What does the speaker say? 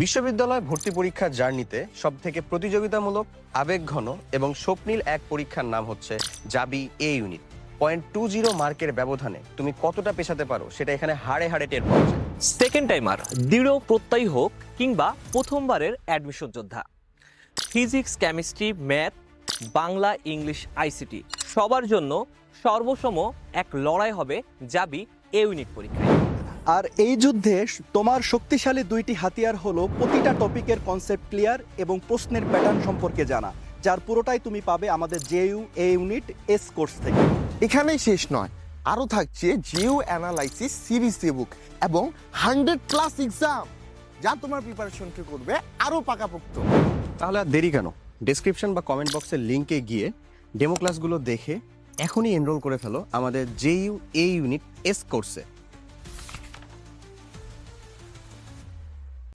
বিশ্ববিদ্যালয় ভর্তি পরীক্ষার জার্নিতে সব থেকে প্রতিযোগিতামূলক, আবেগঘন এবং স্বপ্নীল এক পরীক্ষার নাম হচ্ছে Jabi A unit. Point two zero মার্কের ব্যবধানে তুমি কতটা পেছাতে পারো সেটা এখানে হাড়ে হাড়ে টের পাওয়া যায়। সেকেন্ড টাইমার, দৃঢ় প্রত্যয়ী হোক কিংবা প্রথমবারের অ্যাডমিশন যোদ্ধা। Physics, chemistry, math, Bangla, English, ICT, সবার জন্য সর্বসম এক লড়াই হবে জাবি এ ইউনিট পরীক্ষায়। আর এই যুদ্ধে তোমার শক্তিশালী দুইটি হাতিয়ার হলো প্রতিটা টপিকের কনসেপ্ট ক্লিয়ার এবং প্রশ্নের প্যাটার্ন সম্পর্কে জানা যার পুরোটাই তুমি পাবে আমাদের JU A unit S course থেকে। এখানেই শেষ নয় আরও থাকছে জিও অ্যানালাইসিস সিরিজ বুক এবং হান্ড্রেড প্লাস এক্সাম যা তোমার প্রিপারেশনকে করবে আরও পাকাপোক্ত। তাহলে আর দেরি কেন? ডেসক্রিপশন বা কমেন্ট বক্সের লিঙ্কে গিয়ে ডেমো ক্লাসগুলো দেখে এখনই এনরোল করে ফেলো আমাদের জেইউ এ ইউনিট এস কোর্সে।